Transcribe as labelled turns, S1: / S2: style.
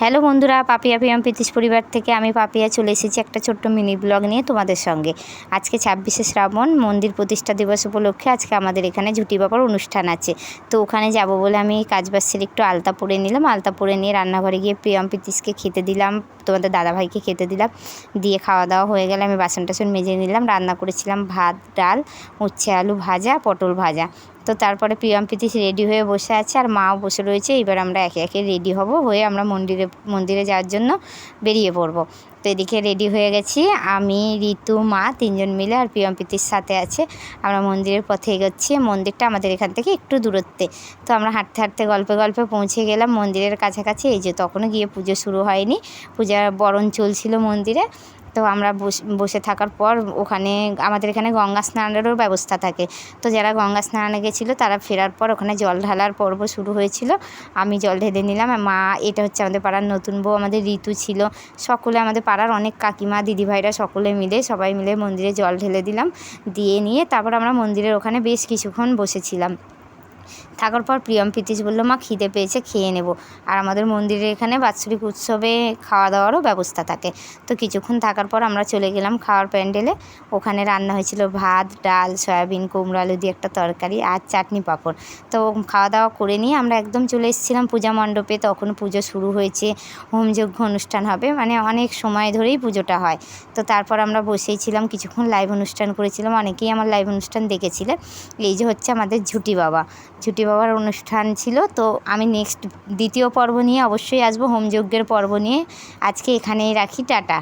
S1: Hello বন্ধুরা, পাপিয়া পিয়াম প্রীতিশ পরিবার থেকে আমি পাপিয়া চলে এসেছি একটা ছোট্ট মিনি ব্লগ নিয়ে তোমাদের সঙ্গে। আজকে ছাব্বিশে শ্রাবণ, মন্দির প্রতিষ্ঠা দিবস উপলক্ষে আজকে আমাদের এখানে ঝুটি বাবার অনুষ্ঠান আছে। তো ওখানে যাব বলে আমি কাজবাজ সেরে একটু আলতা পরে নিলাম, আলতা পরে নিয়ে রান্নাঘরে গিয়ে প্রিয়ম প্রীতিশকে খেতে দিলাম, তোমাদের দাদাভাইকে খেতে দিলাম, দিয়ে খাওয়া দাওয়া হয়ে গেলে আমি বাসন টাসন মেজে নিলাম, রান্না করেছিলাম ভাত, ডাল, উচ্ছে আলু ভাজা, পটল ভাজা। তো তারপরে প্রিয়ম প্রীতিশ রেডি হয়ে বসে আছে আর মাও বসে রয়েছে। এবার আমরা একে একে রেডি হব, হয়ে আমরা মন্দিরে মন্দিরে যাওয়ার জন্য বেরিয়ে পড়ব। তো এদিকে রেডি হয়ে গেছি। আমি, ঋতু, মা তিনজন মিলে আর প্রিয়ম প্রীতির সাথে আছে। আমরা মন্দিরের পথে এগোচ্ছি। মন্দিরটা আমাদের এখান থেকে একটু দূরত্বে। তো আমরা হাঁটতে হাঁটতে গল্পে গল্পে পৌঁছে গেলাম মন্দিরের কাছাকাছি। এই যে তখনও গিয়ে পুজো শুরু হয়নি। পূজার বরণ চলছিল মন্দিরে। তো আমরা বস- থাকার পর ওখানে আমাদের এখানে গঙ্গা স্নানেরও ব্যবস্থা থাকে। তো যারা গঙ্গা স্নানে গেছিল তারা ফেরার পর ওখানে জল ঢালার পর্ব শুরু হয়েছিল। আমি জল ঢেলে নিলাম। মা, এটা হচ্ছে আমাদের পাড়ার নতুন বউ, আমাদের ঋতু ছিল। সকলে আমাদের পাড়ার অনেক কাকিমা, দিদিভাইরা সকলে মিলে, সবাই মিলে মন্দিরে জল ঢেলে দিলাম। দিয়ে নিয়ে তারপর আমরা মন্দিরের ওখানে বেশ কিছুক্ষণ বসেছিলাম। থাকার পর প্রিয়ম প্রীতিশ বলল, মা, খিদে পেয়েছে, খেয়ে নেব। আর আমাদের মন্দিরের এখানে বাৎসরিক উৎসবে খাওয়া দাওয়ারও ব্যবস্থা থাকে। তো কিছুক্ষণ থাকার পর আমরা চলে গেলাম খাওয়ার প্যান্ডেলে। ওখানে রান্না হয়েছিল ভাত, ডাল, সয়াবিন, কুমড়ো আলু দিয়ে একটা তরকারি আর চাটনি পাঁপড়। তো খাওয়া দাওয়া করে নিয়ে আমরা একদম চলে এসেছিলাম পূজা মণ্ডপে। তখন পুজো শুরু হয়েছে, হোমযজ্ঞ অনুষ্ঠান হবে মানে অনেক সময় ধরেই পুজোটা হয়। তো তারপর আমরা বসেইছিলাম কিছুক্ষণ লাইভ অনুষ্ঠান করেছিলাম। অনেকেই আমার লাইভ অনুষ্ঠান দেখেছিলেন এই যে হচ্ছে আমাদের ঝুটি বাবা। ঝুটি বাবার অনুষ্ঠান ছিল, তো আমি নেক্সট দ্বিতীয় পর্ব নিয়ে অবশ্যই আসব, হোমযজ্ঞের পর্ব নিয়ে। আজকে এখানেই রাখি, টাটা।